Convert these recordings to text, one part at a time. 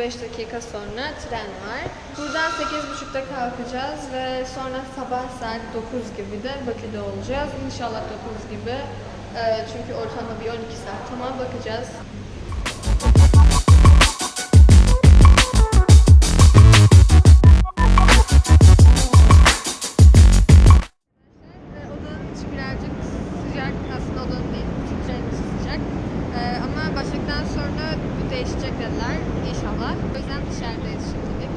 35 dakika sonra tren var. Buradan 8.30'da kalkacağız ve sonra sabah saat 9 gibi de Bakü'de olacağız. İnşallah 9 gibi. E, Çünkü ortalama bir 12 saat ama bakacağız. Dediler inşallah. O yüzden dışarıdayız şimdilik.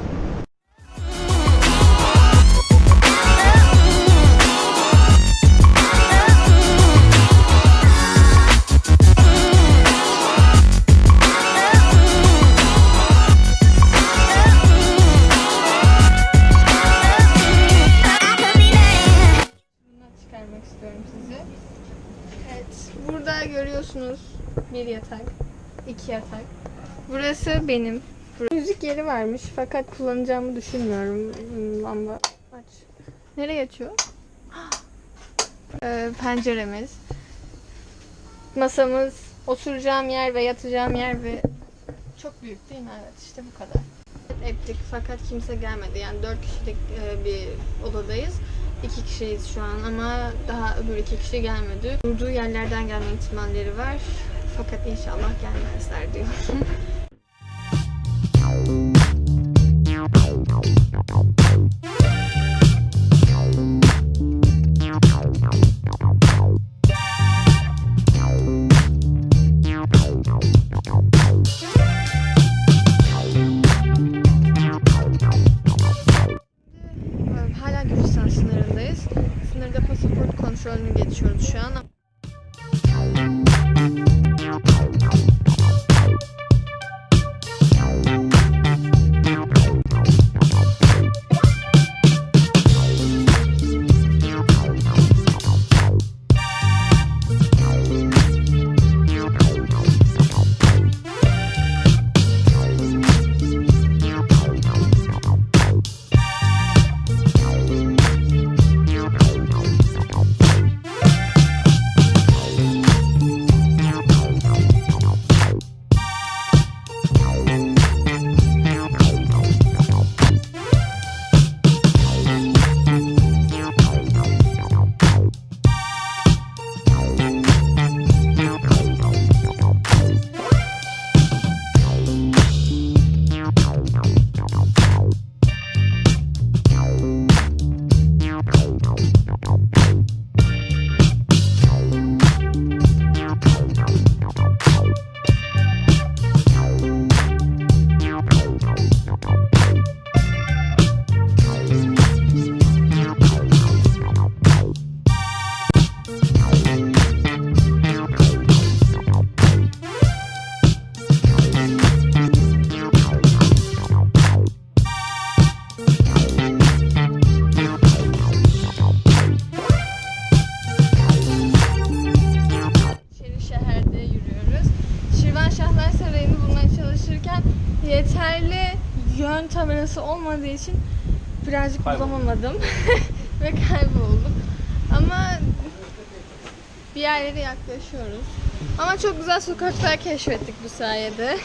Görüyorsunuz bir yatak, iki yatak. Burası benim. Burası müzik yeri varmış fakat kullanacağımı düşünmüyorum. Hmm, Lamba aç. Nereye açıyor? Ee, penceremiz. Masamız, oturacağım yer ve yatacağım yer ve çok büyük değil mi? Evet işte bu kadar. Ettik fakat kimse gelmedi. Yani dört kişilik e, bir odadayız. İki kişiyiz şu an ama daha öbür iki kişi gelmedi. Durduğu yerlerden gelme ihtimalleri var. Fakat inşallah gelmezler diyorum. sınırındayız. Sınırda pasaport kontrolünü geçiyoruz şu an. Yeterli yön tabelası olmadığı için birazcık bulamadım ve kayboldum. Ama bir yerlere yaklaşıyoruz. Ama çok güzel sokaklar keşfettik bu sayede.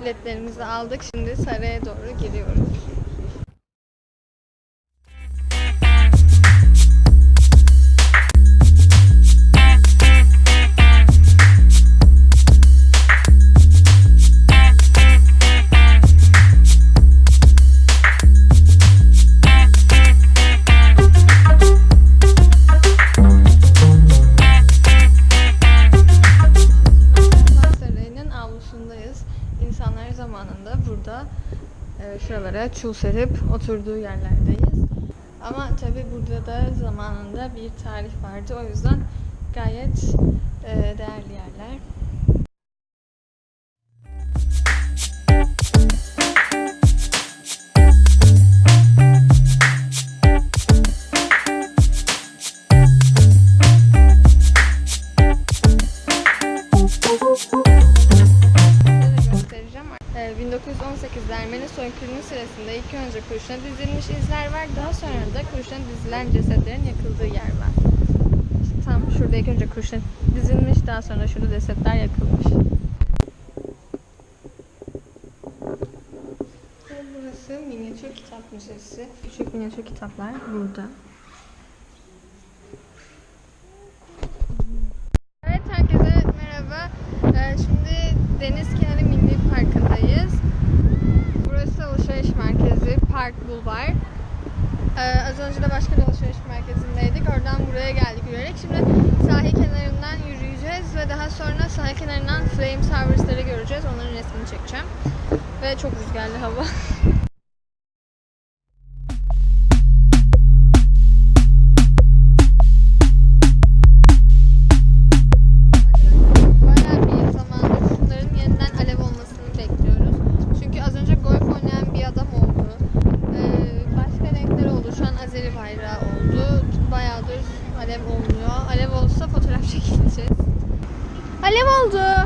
Biletlerimizi aldık. Şimdi saraya doğru gidiyoruz. konusundayız. İnsanlar zamanında burada e, şuralara çul serip oturduğu yerlerdeyiz. Ama tabi burada da zamanında bir tarih vardı. O yüzden gayet e, değerli yerler. 1918'de Ermeni soykırımı sırasında ilk önce kurşuna dizilmiş izler var. Daha sonra da kurşuna dizilen cesetlerin yakıldığı yer var. İşte tam şurada ilk önce kurşuna dizilmiş, daha sonra şurada cesetler yakılmış. Burası minyatür kitap müzesi. Küçük minyatür kitaplar burada. Yürüyerek. Şimdi sahil kenarından yürüyeceğiz ve daha sonra sahil kenarından Flame Towers'ları göreceğiz. Onların resmini çekeceğim. Ve çok rüzgarlı hava. Azeri bayrağı oldu. Alev olmuyor. Alev olursa fotoğraf çekileceğiz. Alev oldu.